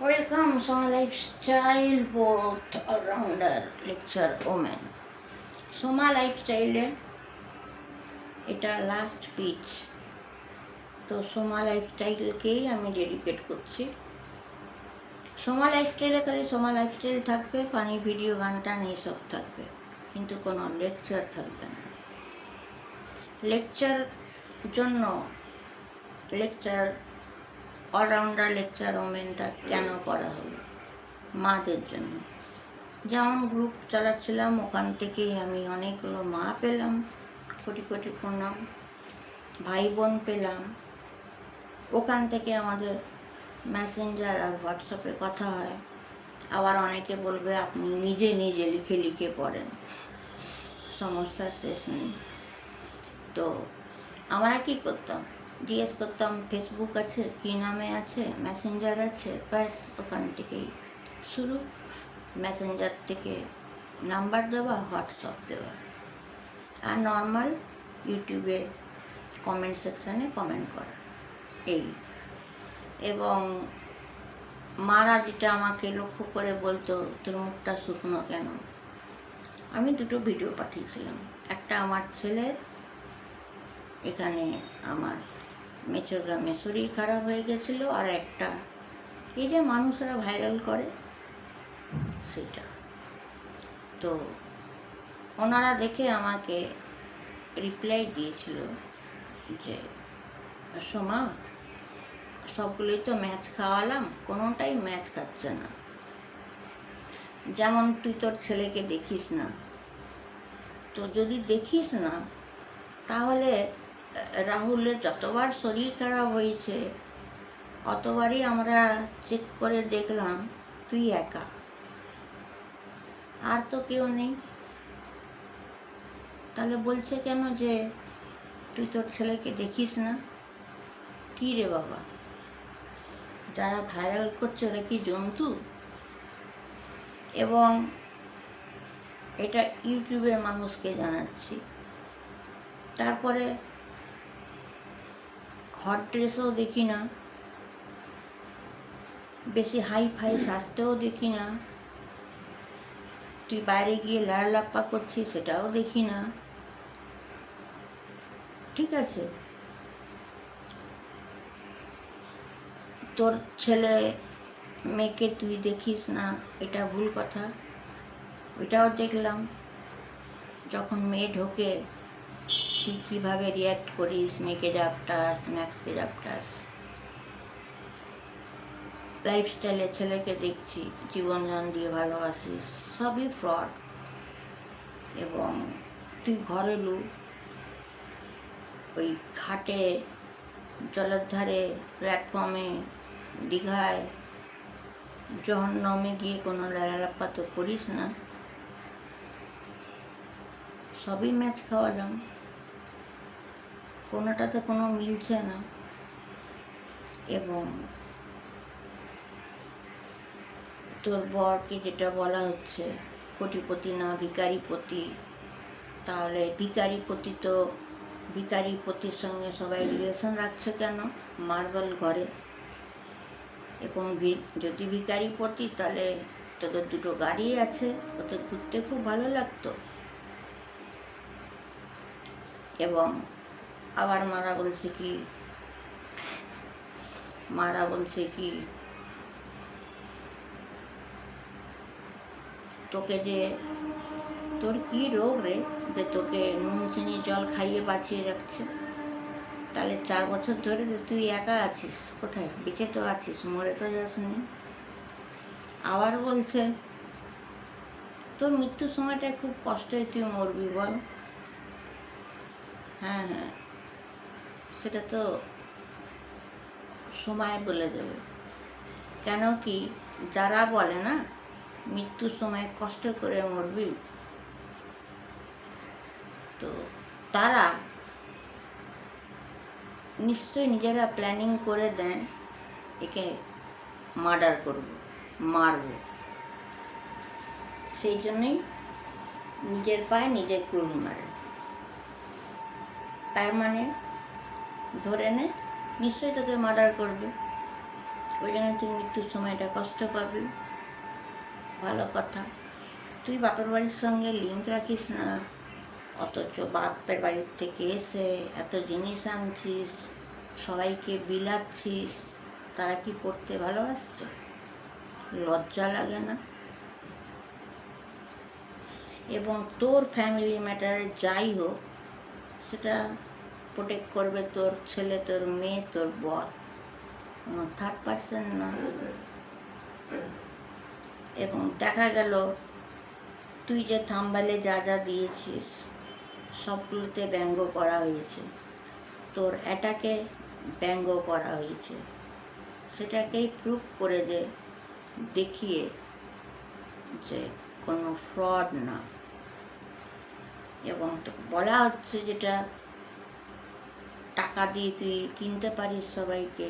Welcome to Lifestyle Both Arounder Lecture Women. Soma লাইফস্টাইলে এটা last pitch তো সোমা লাইফস্টাইলকেই আমি ডেডিকেট করছি? সোমা লাইফস্টাইলে খালি সোমা লাইফস্টাইল থাকবে পানি ভিডিও গান টান এইসব থাকবে, কিন্তু কোনো লেকচার থাকবে না। লেকচার জন্য লেকচার অলরাউন্ডার লেকচার ওমেনটা কেন করা হলো? মাদের জন্য। যেমন গ্রুপ চালাচ্ছিলাম, ওখান থেকেই আমি অনেকগুলো মা পেলাম, কোটি কোটি প্রণাম। ভাই বোন পেলাম। ওখান থেকে আমাদের মেসেঞ্জার আর হোয়াটসঅ্যাপে কথা হয়। আবার অনেকে বলবে, আপনি নিজে নিজে লিখে লিখে পড়েন। সমস্যার শেষ নেই। তো আমরা কী করতাম? জিজ্ঞেস করতাম ফেসবুক আছে? কী নামে আছে? মেসেঞ্জার আছে? ব্যাস, ওখান থেকেই শুরু। মেসেঞ্জার থেকে নাম্বার দেওয়া হোয়াটসঅ্যাপ দেওয়া। আর নর্মাল ইউটিউবে কমেন্ট সেকশানে কমেন্ট করা। এই। এবং মারা যেটা আমাকে লক্ষ্য করে বলতো, তোর মুখটা শুকনো কেন? আমি দুটো ভিডিও পাঠিয়েছিলাম। একটা আমার ছেলের, এখানে আমার মেচর গ্রামে শরীর খারাপ হয়ে গেছিল আর একটা এই যে মানুষরা ভাইরাল করে, সেটা। তো ওনারা দেখে আমাকে রিপ্লাই দিয়েছিল যে, সোমা, সবগুলোই তো ম্যাচ খাওয়ালাম, কোনোটাই ম্যাচ খাচ্ছে না। যেমন তুই তোর ছেলেকে দেখিস না, তো যদি দেখিস না, তাহলে রাহুলের যতবার শরীর খারাপ হয়েছে, অতবারই আমরা চেক করে দেখলাম তুই একা। আর তো কেউ নেই। তাহলে বলছে কেন যে তুই তোর ছেলেকে দেখিস না? কী রে বাবা? যারা ভাইরাল করছে ওরা কি জন্তু? এবং এটা ইউটিউবের মানুষকে জানাচ্ছি। তারপরে হট ড্রেসও দেখি না। বেশি হাই ফাই সাজতেও দেখি না। তুই বাইরে গিয়ে লাড়লাপ্পা করছিস সেটাও দেখি না। ঠিক আছে। তোর ছেলে মেয়েকে তুই দেখিস না, এটা ভুল কথা। ওইটাও দেখলাম। যখন মেয়ে ঢোকে তুই কীভাবে রিয়াক্ট করিস মেয়েকে জাপটাস ম্যাক্সকে জাপটাস লাইফস্টাইলে ছেলেকে দেখছি জীবনযান দিয়ে ভালোবাসিস সবই ফ্রড এবং তুই ঘরে লু ওই ঘাটে জলের ধারে প্ল্যাটফর্মে দীঘায়, জহন্নমে গিয়ে কোনো লালাপ্পা তো করিস না। সবই ম্যাচ খাওয়ালাম। কোনোটাতে কোনো মিলছে না। এবং তোর বরকে যেটা বলা হচ্ছে, কোটিপতি না ভিকারিপতি, তাহলে ভিকারিপতি তো ভিকারিপতির সঙ্গে সবাই রিলেশন রাখছে কেন? মার্বেল ঘরে। এবং যদি ভিকারিপতি, তাহলে তোদের দুটো গাড়ি আছে, ওতে ঘুরতে খুব ভালো লাগতো। এবং আবার মারা বলছে কি? মারা বলছে কি? তোকে যে, তোর কি রোগ রে যে তোকে নুন, চিনি, জল খাইয়ে বাঁচিয়ে রাখছে? তাহলে চার বছর ধরে যে তুই একা আছিস, কোথায়? বেঁচে তো আছিস, মরে তো যাসনি আবার বলছে, তোর মৃত্যুর সময়টায় খুব কষ্টে তুই মরবি, বল। হ্যাঁ হ্যাঁ। সেটা তো সময় বলে দেবে। কেন কি যারা বলে না, মৃত্যুর সময় কষ্ট করে মরবি, তো তারা নিশ্চয়ই নিজেরা প্ল্যানিং করে দেন একে মার্ডার করব, মারব। সেই জন্যই নিজের পায়ে নিজের কুড়ুল মারে। তার মানে ধরে নে, নিশ্চয়ই তোকে মার্ডার করবে। ওই জন্য তুই মৃত্যুর সময়টা কষ্ট পাবি। ভালো কথা। তুই বাপের বাড়ির সঙ্গে লিঙ্ক রাখিস না। অথচ বাপের বাড়ির থেকে এসে এত জিনিস আনছিস, সবাইকে বিলাচ্ছিস, তারা কি পড়তে ভালোবাসছে? লজ্জা লাগে না? এবং তোর ফ্যামিলি ম্যাটারে যাই হোক, সেটা প্রোটেক্ট করবে তোর ছেলে, তোর মেয়ে, তোর বর। কোনো থার্ড পার্সন না। এবং দেখা গেল, তুই যে থাম্বালে যা যা দিয়েছিস, সবগুলোতে ব্যঙ্গ করা হয়েছে। তোর এটাকে ব্যঙ্গ করা হয়েছে। সেটাকেই প্রুভ করে দে, দেখিয়ে যে কোনো ফ্রড না। এবং বলা হচ্ছে যেটা টাকা দিয়ে তুই কিনতে পারিস সবাইকে।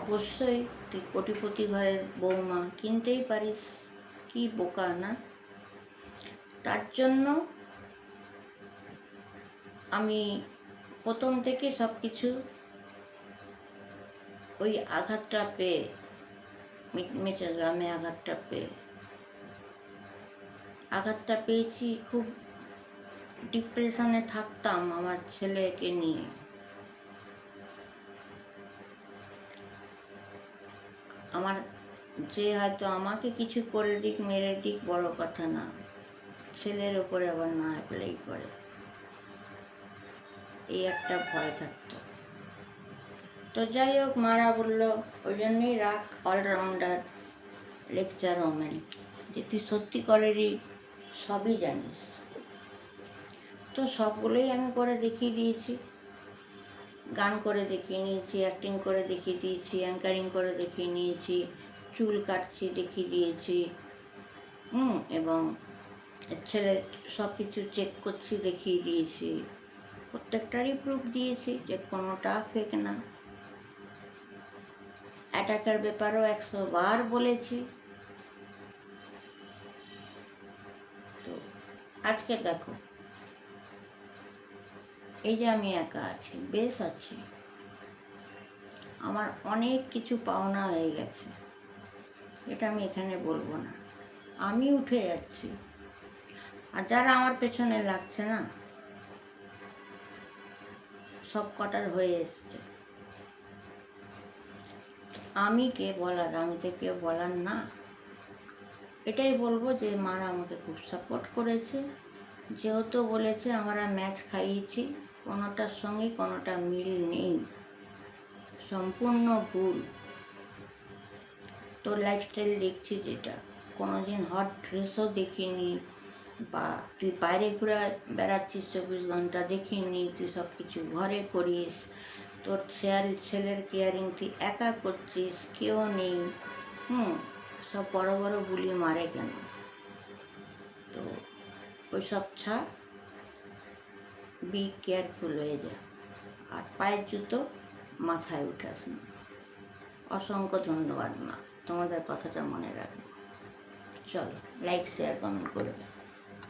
অবশ্যই তুই কোটিপতি ঘরের বৌমা, কিনতেই পারিস। কি বোকা, না? তার জন্য আমি প্রথম থেকে সব কিছু ওই আঘাতটা পেয়ে মিটমিটে গ্রামে আঘাতটা পেয়ে, আঘাতটা পেয়েছি খুব ডিপ্রেশনে থাকতাম আমার ছেলেকে নিয়ে। আমার যে হয়তো আমাকে কিছু করে দিক, মেরে দিক, বড় কথা না। ছেলের ওপরে আবার না অ্যাপ্লাই করে এই একটা ভয় থাকতো। তো যাই হোক, মারা বলল, ওই জন্যই রাখ অলরাউন্ডার লেকচার ওমেন যে তুই সত্যি করেরই সবই জানিস। তো সবগুলোই আমি করে দেখিয়ে দিয়েছি। গান করে দেখিয়ে নিয়েছি অ্যাক্টিং করে দেখিয়ে দিয়েছি অ্যাঙ্কারিং করে দেখিয়ে নিয়েছি, চুল কাটছি, দেখিয়ে দিয়েছি। হুম, এবং ছেলের সব কিছু চেক করছি, দেখিয়ে দিয়েছি। প্রত্যেকটারই প্রুফ দিয়েছি যে কোনোটা ফেক না। অ্যাটাকের ব্যাপারেও একশো বার বলেছি। তো আজকে দেখো। এই যে আমি একা আছি, বেশ আছি। আমার অনেক কিছু পাওনা হয়ে গেছে। এটা আমি এখানে বলব না। আমি উঠে যাচ্ছি। আর যারা আমার পেছনে লাগছে না, সব কটার হয়ে এসছে। আমি কে বলার? আমি তো কেউ বলার না। এটাই বলব যে, মারা আমাকে খুব সাপোর্ট করেছে। যেহেতু বলেছে, আমরা ম্যাচ খাইয়েছি। কোনোটার সঙ্গে কোনোটা মিল নেই। সম্পূর্ণ ভুল। তোর লাইফস্টাইল দেখছি যেটা। কোনো দিন হট ড্রেসও দেখিনি বা তুই বাইরে ঘুরে বেড়াচ্ছিস চব্বিশ ঘণ্টা দেখিনি, তুই সব কিছু ঘরে করিস। তোর ছেল, ছেলের কেয়ারিং তুই একা করছিস, কেউ নেই। হুম, সব বড় বড় বুলি মারে কেন? তো ওইসব ছাড়। বি কেয়ারফুল হয়ে যা আর পায়ের জুতো মাথায় উঠাস না। অসংখ্য ধন্যবাদ মা, তোমাদের কথাটা মনে রাখবে। চলো লাইক শেয়ার কমেন্ট করবে